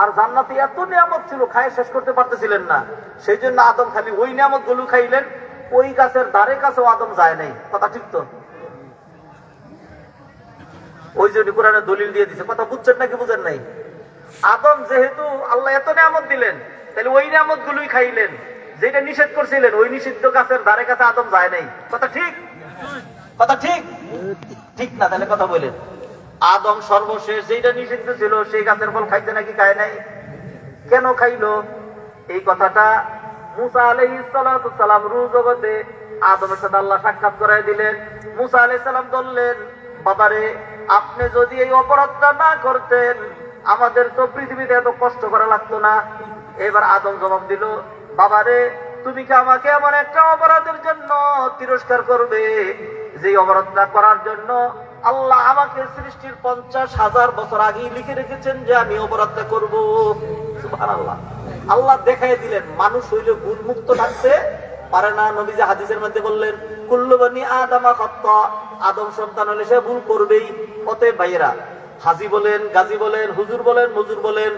আর জান্নাতে এত নিয়ামত ছিল, খায় শেষ করতে পারতেছিলেন না। সেই জন্য আদম খালি ওই নিয়ামতগুলো খাইলেন, ওই গাছের ধারে কাছেও আদম যায় নাই। কথা ঠিক তো? ওই জন্য কোরআনে দলিল দিয়ে দিছে। কথা বুঝছেন নাকি বুঝেন নাই? আদম যেহেতু আল্লাহ এত নিয়ামত দিলেন, তাহলে ওই নিয়ামত গুলোই খাইলেন। যেটা নিষেধ করছিলেন, ওই নিষিদ্ধ গাছের ধারে কাছে আদম যায় নাই। কথা ঠিক? কথা ঠিক? ঠিক না, তাহলে কথা বলেন। আদম সর্বশেষ যেটা নিষিদ্ধ ছিল, সেই গাছের ফল খাইতে নাকি খায় নাই? কেন খাইলো? এই কথাটা মুসা আলাই সালাম রু জগতে আদমের সাথে আল্লাহ সাক্ষাৎ করাই দিলেন। মুসা আলাই সালাম বললেন, বাবারে, আপনি যদি এই অপরাধটা না করতেন, আমাদের তো পৃথিবীতে এত কষ্ট করা লাগতো না। এবার আদম জবাব দিল, বাবারে, তুমি কি আমাকে এমন একটা অপরাধের জন্য তিরস্কার করবে? যে অপরাধটা করার জন্য আল্লাহ আমাকে সৃষ্টির পঞ্চাশ হাজার বছর আগেই লিখে রেখেছেন যে আমি অপরাধটা করব। সুবহানাল্লাহ। আল্লাহ দেখাই দিলেন, মানুষ হইলে ভুল মুক্ত থাকতে পারে না। নবীজি হাদিসের মধ্যে বললেন কুল্লুবানি আদামা খত্ত। আদম সন্তান হলে সে ভুল করবেই। অতএব ভাইয়েরা, হাজি বলেন, গাজী বলেন, হুজুর বলেন, মজুর বলেন,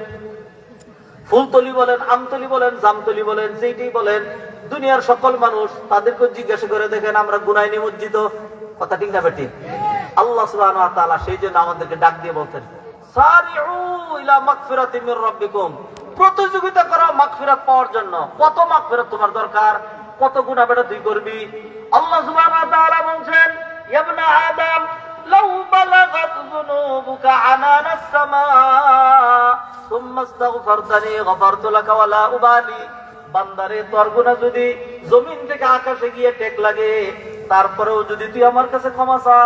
ফুলতলি বলেন, আমতলি বলেন, জামতলি বলেন, যেইটাই বলেন, দুনিয়ার সকল মানুষ তাদেরকে জিজ্ঞাসা করে দেখেন, আমরা গুনায় নিমজ্জিত। কথা ঠিক না বেটি আল্লাহ সুবহান সেই জন্য আমাদেরকে ডাক দিয়ে বলছেন প্রতিযোগিতা করো মাগফিরাত পাওয়ার জন্য। কত মাগফিরাত তোমার দরকার? কত গুনাহ বেটা তুই করবি? আল্লাহ বলছেন উবালি। বান্দারে, তোর গুনা যদি জমিন থেকে আকাশে গিয়ে টেক লাগে, তারপরেও যদি তুই আমার কাছে ক্ষমা চা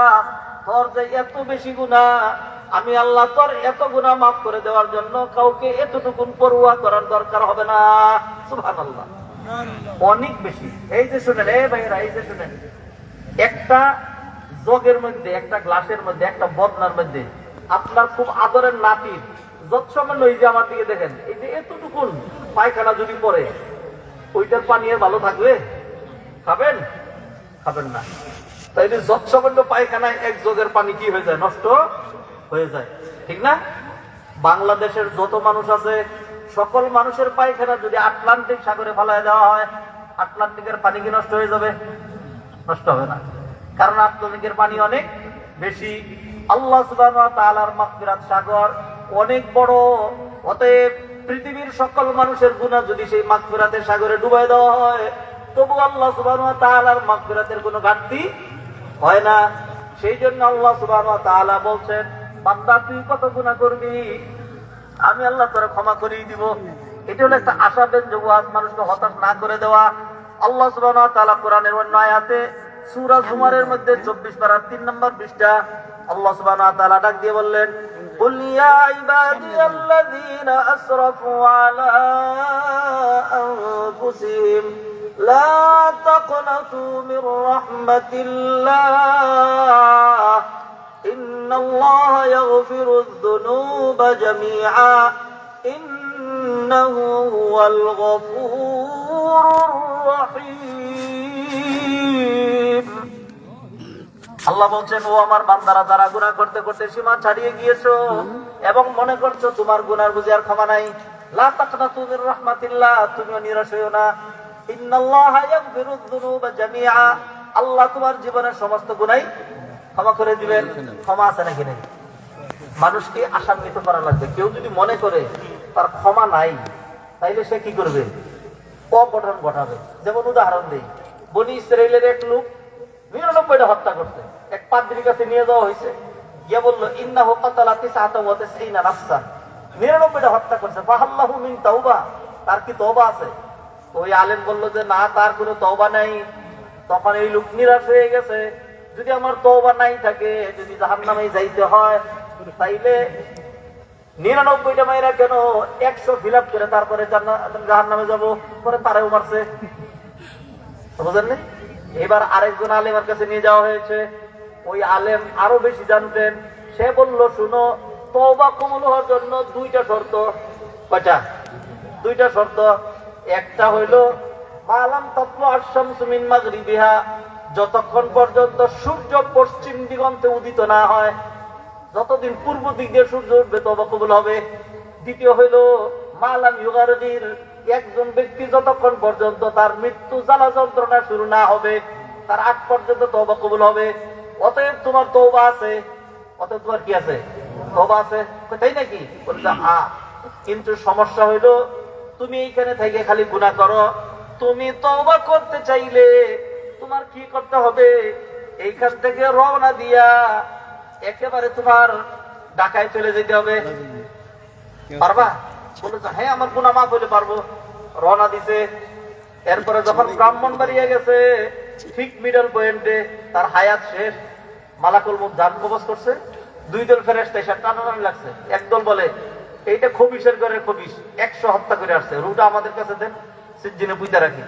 তোর যে এত বেশি গুণা আমি আল্লাহ তোর এত গুণা মাফ করে দেওয়ার জন্য কাউকে এতটুকুন পড়ুয়া করার দরকার হবে না। সুভান আল্লাহ অনেক বেশি। এই যে শুনেন এই ভাইরা এই যে শুনেন একটা জগের মধ্যে একটা গ্লাসের মধ্যে একটা বদনার মধ্যে আপনার খুব আদরের নাতির যত সামান্য এই যে আমার দিকে দেখেন এই যে এতটুকুন পায়খানা যদি পড়ে ওইটার পানি ভালো থাকবে? খাবেন? খাবেন না। তাইলে যত সামান্য পায়খানায় এক জগের পানি কি হয়ে যায়? নষ্ট হয়ে যায়। ঠিক না? বাংলাদেশের যত মানুষ আছে, সকল মানুষের পায়খানা যদি আটলান্টিক সাগরে ফেলায় দেওয়া হয়, আটলান্টিকের পানি কি নষ্ট হয়ে যাবে? নষ্ট হবে না। কারণ আটলান্টিকের পানি অনেক বেশি। আল্লাহ তাআলার মাগফিরাত সাগর অনেক বড়। অতএব পৃথিবীর সকল মানুষের গুনাহ যদি সেই মাগফিরাতের সাগরে ডুবাই দেওয়া হয়, তবু আল্লাহ সুবহানাহু ওয়া তাআলার মাগফিরাতের কোনো ঘাটতি হয় না সেই জন্য আল্লাহ সুবহানাহু ওয়া তাআলা বলছেন বান্দা তুই কত গুনাহ করবি আমি আল্লাহ তোরা ক্ষমা করিয়ে দিব এটা হলো একটা আশা ব্যঞ্জক ওয়াজ মানুষকে হতাশ না করে দেওয়া আল্লাহ সুবহানাহু ওয়া তাআলা কোরআনের অন্য আয়াতে সূরা জুমারের মধ্যে 24 পারা 3 নম্বর পৃষ্ঠা আল্লাহ সুবহানাহু ওয়া তাআলা ডাক দিয়ে বললেন قل يا عبادي الذين أسرفوا على أنفسهم لا تقنطوا من رحمة الله إن الله يغفر الذنوب جميعا إنه هو الغفور الرحيم আল্লাহ বলছেন ও আমার বান্দারা যারা গুনাহ করতে করতে সীমা ছাড়িয়ে গিয়েছো এবং মনে করছো তোমার গুনার বুঝে আর ক্ষমা নাই লা তাকনাতু মির রাহমাতিল্লাহ তুমিও নিরাশ হইও না আল্লাহ তোমার জীবনের সমস্ত গুণাই ক্ষমা করে দিবেন, ক্ষমা আছে নাকি নেই? মানুষকে আশান্বিত করা লাগবে। কেউ যদি মনে করে তার ক্ষমা নাই, তাইলে সে কি করবে? অঘটন ঘটাবে। যেমন উদাহরণ দেই, বনি ইসরায়েলের এক লোক নিরানব্বইটা হত্যা করছে। এক পাদ্রির কাছে নিয়ে যাওয়া হয়েছে। গিয়ে বলল ইন্না হোকাতালা তিসাতা ওয়াতে সেইনা নাফসা। নিরানব্বইটা হত্যা করছে। ফাহাল্লাহু মিন তাওবা। তার কি তওবা আছে? ওই আলেম বলল যে, না, তার কোনো তওবা নাই। তখন এই লোক নিরাশ হয়ে গেছে। যদি আমার তওবা নাই থাকে, যদি জাহান্নামে যাইতে হয়, তাইলে নিরানব্বইটা মাইরা কেন একশো ফিল করে তারপরে জাহান নামে যাব? পরে তারাও মারছে। বুঝেন নি? এবার আরেকজন আলেমের কাছে নিয়ে যাওয়া হয়েছে। ওই আলেম আরও বেশি জানতেন। সে বলল, শুনো, তওবা কবুল হওয়ার জন্য দুইটা শর্ত। কয়টা? দুইটা শর্ত। একটা হইল মালাম তত্ত্ব আসাম সুমিন মাগরিবিহা যতক্ষণ পর্যন্ত সূর্য পশ্চিম দিগন্তে উদিত না হয়, যতদিন পূর্ব দিক দিয়ে সূর্য উঠবে তবা কবুল হবে। দ্বিতীয় হইল মালাম ইউগারজির একজন ব্যক্তি যতক্ষণ পর্যন্ত তার মৃত্যু জ্বালা যন্ত্রণা শুরু না হবে, তার আগ পর্যন্ত তওবা কবুল হবে। অতএব তোমার তওবা আছে। অতএব তোমার কি আছে? তওবা আছে। তাই নাকি? কিন্তু সমস্যা হইল তুমি এইখানে থেকে খালি গুনাহ করো। তুমি তওবা করতে চাইলে তোমার কি করতে হবে? এইখান থেকে রওনা দিয়া একেবারে তোমার ঢাকায় চলে যেতে হবে। পারবা? বলেছে হ্যাঁ আমার গুণা মাফ হইলে পারব। রওনা দিছে। এরপরে যখন ব্রাহ্মণ বাড়িয়ে গেছে ঠিক মিডল পয়েন্টে তার হায়াত শেষ। মালাকুল মুখ যান কবচ করছে। দুই দল ফেরেস্তা এসে টানাটানি লাগছে। একদল বলে এইটা খবিসের ঘরের খবিস একশো হত্যা করে আসছে। রুটা আমাদের কাছে দেন সিজিনে পুঁতে রাখি।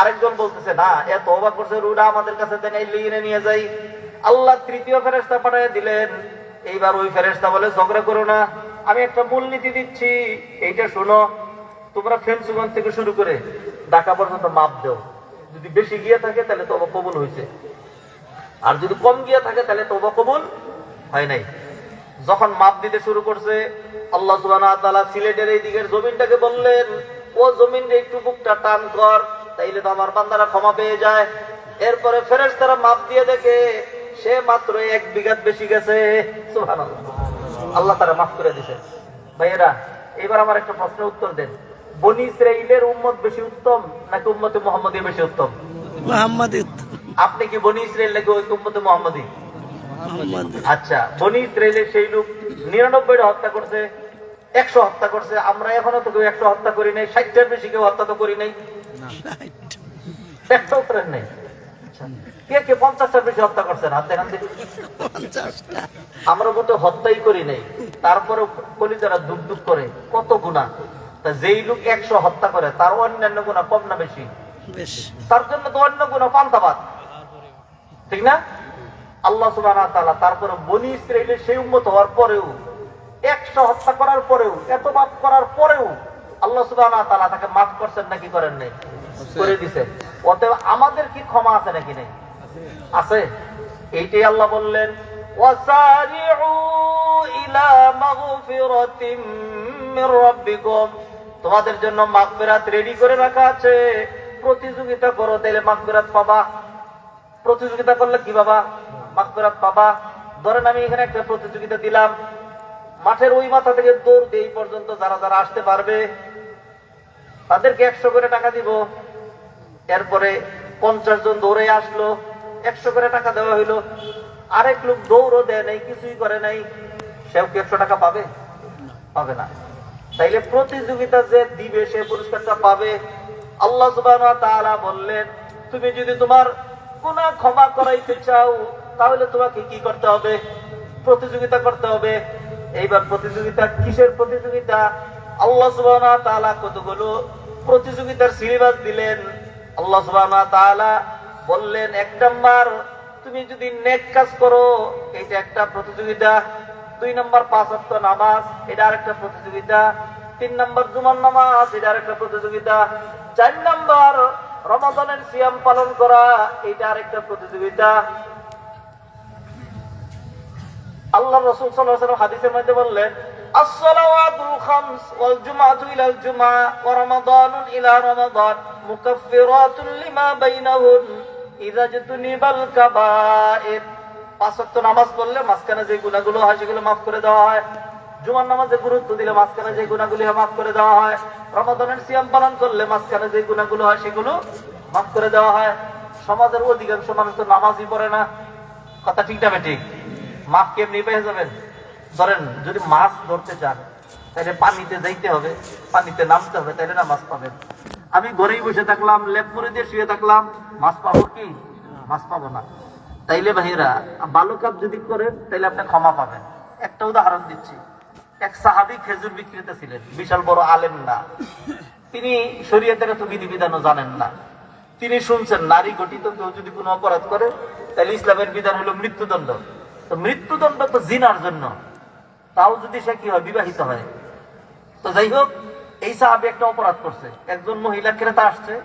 আরেকজন বলতেছে, না, এত অবাক করছে, রুটা আমাদের কাছে দেন, এই লিয়ে নিয়ে যাই। আল্লাহ তৃতীয় ফেরেস্তা পাঠিয়ে দিলেন। এইবার ওই ফেরেস্তা বলে, ঝগড়া করো না, আমি একটা মূলনীতি দিচ্ছি। এইটা শোনো, তোমরা ফেন্সুগঞ্জ থেকে শুরু করে ঢাকা পর্যন্ত মাপ দেও। যদি বেশি গিয়ে থাকে, তাহলে তো কবুল হয়েছে আর যদি কম গিয়ে থাকে, তাহলে তো কবুল হয় নাই। যখন মাপ দিতে শুরু করছে আল্লাহ সুবহানাহু সিলেটের এই দিকের জমিনটাকে বললেন ও জমিন একটু বুকটা টান কর তাইলে তো আমার বান্দারা ক্ষমা পেয়ে যায়। এরপরে ফেরেশতারা মাপ দিয়ে দেখে সে মাত্র এক বিঘাত বেশি গেছে। আল্লাহ তারা মাফ করে দিছে। ভাইয়েরা এবার আমার একটা প্রশ্নের উত্তর দেন। বনি ইসরাইলের উম্মত বেশি উত্তম নাকি উম্মতে মোহাম্মদী বেশি উত্তম? আপনি কি বনি ইসরায়েল নাকি ওই উম্মতে মোহাম্মদ আচ্ছা বনি ইসরায়েলের সেই লোক নিরানব্বইটা হত্যা করছে একশো হত্যা করছে আমরা এখনও তো কেউ একশো হত্যা করি নাই ষাটটার বেশি কেউ হত্যা তো করি নাই। একটাও করেন নাই। আচ্ছা, কে কে পঞ্চাশটার বেশি হত্যা করছেন হাত। পঞ্চাশটা। আমরা মোটে হত্যাই করি নাই। তারপরে কলিজারা দুঃখ দুঃখ করে কত গুণা? তা যেই লোক একশো হত্যা করে তার অন্যান্য গুণা কম না বেশি? তার জন্য তো অন্য গুণা পান্তাবাদ ঠিক না? আল্লাহ সুবাহ তারপরে বনি ইসরায়েলের সেই উন্মত হওয়ার পরেও একশো হত্যা করার পরেও এত মাফ করার পরেও আল্লাহ সুবাহ তালা তাকে মাফ করছেন নাকি করেন নাই? করে দিছে অতএব আমাদের কি ক্ষমা আছে নাকি নেই? আছে। এইটাই আল্লাহ বললেন তোমাদের জন্য মাগফিরাত রেডি করে রাখা আছে। প্রতিযোগিতা করো তাহলে মাগফিরাত পাবা। প্রতিযোগিতা করলে কি বাবা মাগফিরাত পাবা ধরেন আমি এখানে একটা প্রতিযোগিতা দিলাম। মাঠের ওই মাথা থেকে দৌড় দিয়ে পর্যন্ত যারা যারা আসতে পারবে, তাদেরকে একশো করে টাকা দিব। এরপরে পঞ্চাশ জন দৌড়ে আসলো, একশো করে টাকা দেওয়া হইল। আরেক লোক দৌড়ও দেয় নাই, কিছুই করে নাই। সেও কি একশো টাকা পাবে? পাবে না। তাইলে প্রতিযোগিতা যে দিবে, সে পুরস্কারটা পাবে। আল্লাহ বললেন, তুমি যদি তোমার গুনাহ ক্ষমা করাইতে চাও তাহলে তোমাকে কি করতে হবে? প্রতিযোগিতা করতে হবে। এইবার প্রতিযোগিতা কিসের প্রতিযোগিতা? আল্লাহ সুবহানাহু ওয়া তাআলা কতগুলো প্রতিযোগিতার সিলেবাস দিলেন। আল্লাহ সুবহানাহু ওয়া তাআলা বললেন, এক নাম্বার, তুমি যদি নেক কাজ করো এটা একটা প্রতিযোগিতা। দুই নম্বর পাঁচ নামাজ, এটা আরেকটা প্রতিযোগিতা। তিন নম্বর, জুমার নামাজ, এটা আরেকটা প্রতিযোগিতা। চার নম্বর, রমাদানের সিয়াম পালন করা, এটা আরেকটা প্রতিযোগিতা। আল্লাহ রসুল সাল্লাল্লাহু হাদিসের মধ্যে বললেন ইলা নামাজ পড়লে গুনাহগুলো হয় সেগুলো মাফ করে দেওয়া হয়। জুমার নামাজে গুরুত্ব দিলে যে মাফ করে দেওয়া হয়। পালন করলে হয় সেগুলো মাফ করে দেওয়া হয়। সমাজের অধিকাংশ মানুষ তো নামাজই পড়ে না। কথা ঠিক না ঠিক? মাছ কেমনি পেয়ে যাবেন। ধরেন, যদি মাছ ধরতে চান, তাহলে পানিতে যাইতে হবে, পানিতে নামতে হবে, তাহলে না মাছ পাবেন। আমি ঘরেই বসে থাকলাম, লেপ মুড়ি দিয়ে শুয়ে থাকলাম, মাছ পাবো কি? মাছ পাবো না। তাইলে ভাইরা বালু কাপ যদি করেন তাহলে আপনি ক্ষমা পাবেন। একটা উদাহরণ দিচ্ছি। এক সাহাবি খেজুর বিক্রেতা ছিলেন, বিশাল বড় আলেম না। তিনি শরীয়তের এত বিধিবিধানও জানেন না। তিনি শুনছেন, নারী গঠিত কেউ যদি কোনো অপরাধ করে তাহলে ইসলামের বিধান হলো মৃত্যুদণ্ড। তো মৃত্যুদণ্ড তো জিনার জন্য। তাও যদি সে কি হয়, বিবাহিত হয়। তো যাই হোক, এই সাহাবি একটা অপরাধ করছে। একজন মহিলা ক্রেতা আসছে,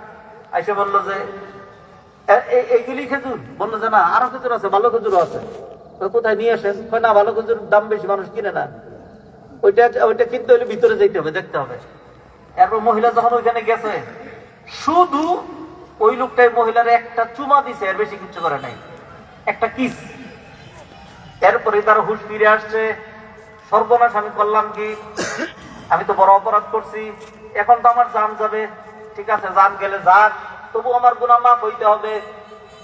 আইসে বলল যে, "এ- এ- এইগুলি খেজুর? বলল যে, না, আরও খেজুর আছে, ভালো খেজুরও আছে। কোথায় নিয়ে আসেন? না, ভালো খেজুর দাম বেশি, মানুষ কিনে না। ওইটা ওইটা কিনতে হলে ভিতরে যেতে হবে, দেখতে হবে। এরপর মহিলা যখন ওইখানে গেছে, শুধু ওই লোকটাই মহিলার একটা চুমা দিছে, এর বেশি কিছু করে নাই। একটা কিস। এরপরে তার হুশ ফিরে আসছে, সর্বনাশ আমি করলাম কি? আমি তো বড় অপরাধ করছি। এখন তো আমার জান যাবে। ঠিক আছে, জান গেলে যাক। তবু আমার গুনাহ মাফ হইতে হবে।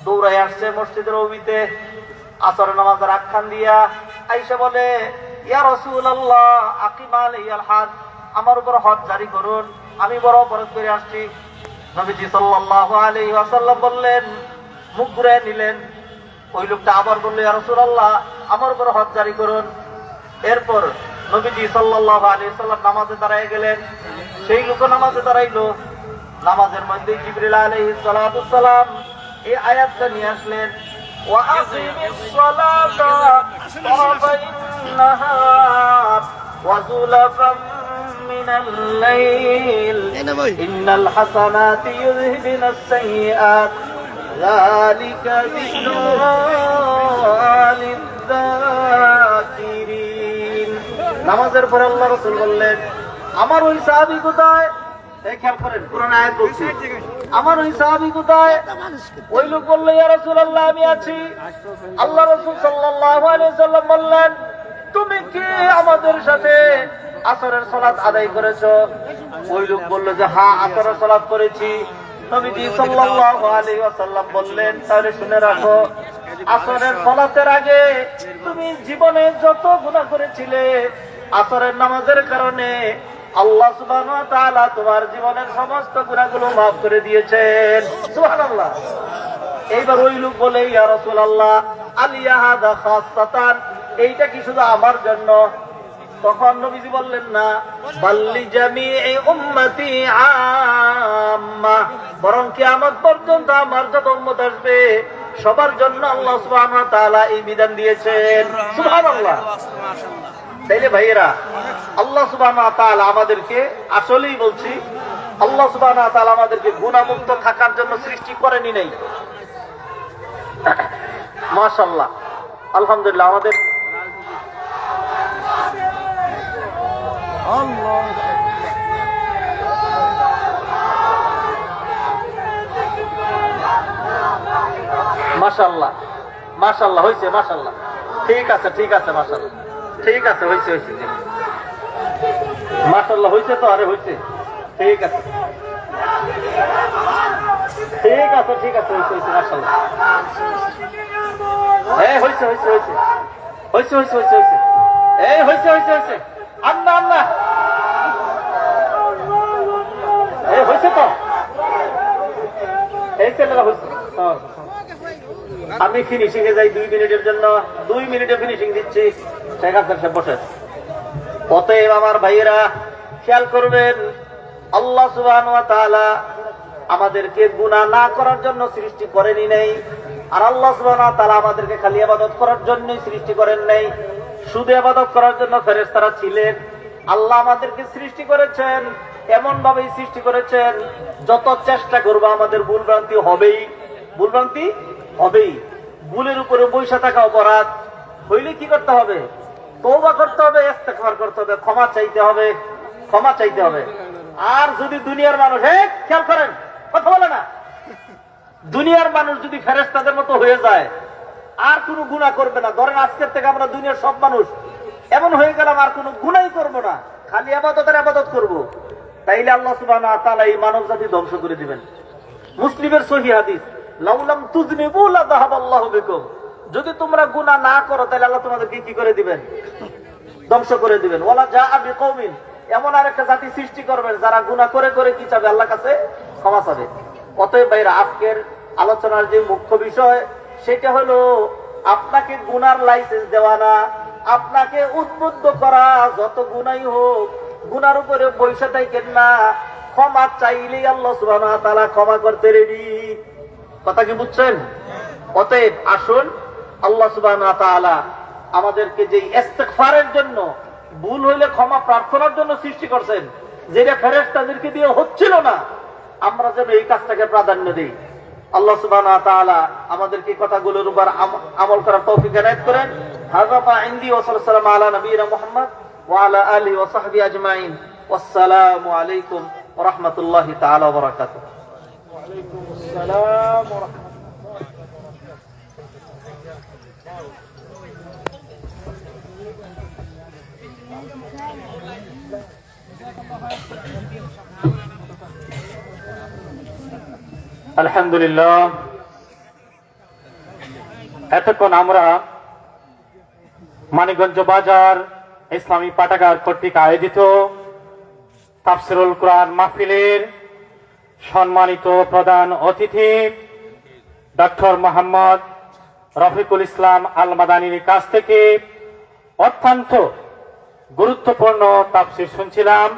দৌড়াই আসছে মসজিদের অভিতে, আসরের নামাজের আখ্যান দিয়া। আইসা বলে, ইয়া রসুল আল্লাহ আকিম আলাইয়াল হাত আমার উপর হজ জারি করুন। আমি বড় অপরাধ করে আসছি। নবীজি সাল্লাল্লাহু আলাইহি ওয়াসাল্লাম বললেন, মুখ ঘুরে নিলেন। ওই লোকটা আবার বলল ইয়ারসুল্লাহ আমার উপর হজ জারি করুন। এরপর নবীজি সাল্লাহ আলী সাল্লাম নামাজে দাঁড়ায় গেলেন। সেই লোক নামাজে দাঁড়াইলো। নামাজের মধ্যে জিবরিল আলী সালাম এই আয়াতটা নিয়ে আসলেন। ইন্নাল হাসানাতি ইউযহিবুনাস সাইয়্যাত। ذلك ذكرى للذاكرين নামাজের পরে আল্লাহ রসুল বললেন আমার ওই সাহাবি কোথায় এই খেয়াল করেন পুরান আয়াত বলছি আমার ওই সাহাবি কোথায় মানুষকে ওই লোক বললো ইয়া রাসূলুল্লাহ আমি আছি আল্লাহ রাসূল সাল্লাল্লাহু আলাইহি সাল্লাম বললেন তুমি কি আমাদের সাথে আসরের সালাত আদায় করেছো ওই লোক বলল যে হ্যাঁ আসরের সালাত করেছি নবীজি সাল্লাল্লাহু আলাইহি ওয়াসাল্লাম বললেন, তাহলে শুনে রাখো, আসরের সালাতের আগে তুমি জীবনে যত গুনাহ করেছিলে, আসরের নামাজের কারণে আল্লাহ সুবহানাহু ওয়া তাআলা তোমার জীবনের সমস্ত গুনাহগুলো মাফ করে দিয়েছেন। সুবহানাল্লাহ। এইবার ওই লোক বলে, ইয়া রাসূলুল্লাহ আলিয়া হাদা খাসসাতান? এইটা কি শুধু আমার জন্য? তখন নবীজি বললেন, না, বাল্লি জামিই উম্মতি আম্মা, বরং কিয়ামত পর্যন্ত আমার যত উম্মত আসবে, সবার জন্য আল্লাহ সুবহানাহু ওয়া এই বিধান দিয়েছেন। সুবহানাল্লাহ। তাইলে ভাইয়েরা, আল্লাহ সুবহানাহু ওয়া আমাদেরকে আসলেই বলছি, আল্লাহ সুবহানাহু ওয়া আমাদেরকে গুনাহমুক্ত থাকার জন্য সৃষ্টি করেনি নাই। মাশাআল্লাহ। আলহামদুলিল্লাহ, আমাদের মাশাআল্লাহ। মাশাআল্লাহ, হইছে, মাশাআল্লাহ। ঠিক আছে ঠিক আছে, মাশাআল্লাহ। ঠিক আছে, হইছে জি। মাশাআল্লাহ, হইছে তো, আরে হইছে। ঠিক আছে। ঠিক আছে ঠিক আছে, হইছে হইছে, মাশাআল্লাহ। এই হইছে হইছে হইছে। হইছে হইছে হইছে হইছে। এই হইছে হইছে হইছে। আন্না আন্না। হইছে তো? এই। আমি ফিনিশিং এ যাই দুই মিনিটের জন্য। দুই মিনিটে ফিনিশিং দিচ্ছি। শেখ আফতার সাহেব বসে অতএব আমার ভাইয়েরা, খেয়াল করবেন, আল্লাহ তাআলা আমাদেরকে গুনাহ না করার জন্য সৃষ্টি করেনি নাই। আর আল্লাহ ওয়া তাআলা আমাদেরকে খালি ইবাদত করার জন্যই সৃষ্টি করেন নাই। শুধু ইবাদত করার জন্য ফেরেশতারা ছিলেন। আল্লাহ আমাদেরকে সৃষ্টি করেছেন এমন ভাবেই সৃষ্টি করেছেন, যত চেষ্টা করব আমাদের ভুল ভ্রান্তি হবেই। ভুল ভ্রান্তি হবেই। ভুলের উপরে বৈশা থাকা অপরাধ। হইলে কি করতে হবে? তৌবা করতে হবে, ইস্তেগফার করতে হবে, ক্ষমা চাইতে হবে, ক্ষমা চাইতে হবে। আর যদি দুনিয়ার মানুষ, হে, খেয়াল করেন, কথা বলে না। দুনিয়ার মানুষ যদি ফেরেস্তাদের মতো হয়ে যায় আর কোনো গুণা করবে না। ধরেন আজকের থেকে আমরা দুনিয়ার সব মানুষ। এমন হয়ে গেলাম, আর কোনো গুণাই করব না। খালি আবাদতের আবাদত করব। তাইলে আল্লাহ সুবহানাহু ওয়া তাআলা এই মানব জাতি ধ্বংস করে দিবেন। মুসলিমের সহি হাদিস যদি তোমরা গুনাহ না করো তাহলে আল্লাহ তোমাদেরকে কি করে দিবেন? ধ্বংস করে দিবেন। ওয়ালা জাআ বিকৌমিন। এমন আরেকটা জাতি সৃষ্টি করবেন, যারা গুনাহ করে করে কি চাবে? আল্লাহর কাছে ক্ষমা চাবে। অতএব ভাইরা, আজকের আলোচনার যে মুখ্য বিষয় সেটা হলো, আপনাকে গুনার লাইসেন্স দেওয়া না, আপনাকে উদ্বুদ্ধ করা যত গুনাই হোক, গুনার উপরে পয়সা থাকেন না, ক্ষমা চাইলেই আল্লাহ ওয়া তাআলা ক্ষমা করতে রেডি কথা কি বুঝছেন? অতএব আসুন, আল্লাহ তাআলা আমাদেরকে যে ইস্তেগফারের জন্য, ভুল হইলে ক্ষমা প্রার্থনার জন্য সৃষ্টি করছেন, যেটা ফেরেস তাদেরকে দিয়ে হচ্ছিল না, আমরা যেন এই কাজটাকে প্রাধান্য দিই। আল্লাহ সুবহানাহু ওয়া তাআলা আমাদেরকে এই কথাগুলোর উপর আম- আমল করার তৌফিক এনায়েত করেন হাযা মা ইনদি ওয়া সাল্লাল্লাহু আলা নবিয়িনা মুহাম্মদ وعلى آله وصحبه أجمعين والسلام عليكم ورحمة الله تعالى وبركاته you. আলহামদুলিল্লাহ। এতক্ষণ আমরা মানিকগঞ্জ বাজার ইসলামী পাঠাগার কর্তৃক আয়োজিত তাফসিরুল কোরআন মাহফিলের সম্মানিত প্রধান অতিথি ডক্টর মোহাম্মদ রফিকুল ইসলাম আল মাদানির কাছ থেকে অত্যন্ত গুরুত্বপূর্ণ তাফসির শুনছিলাম।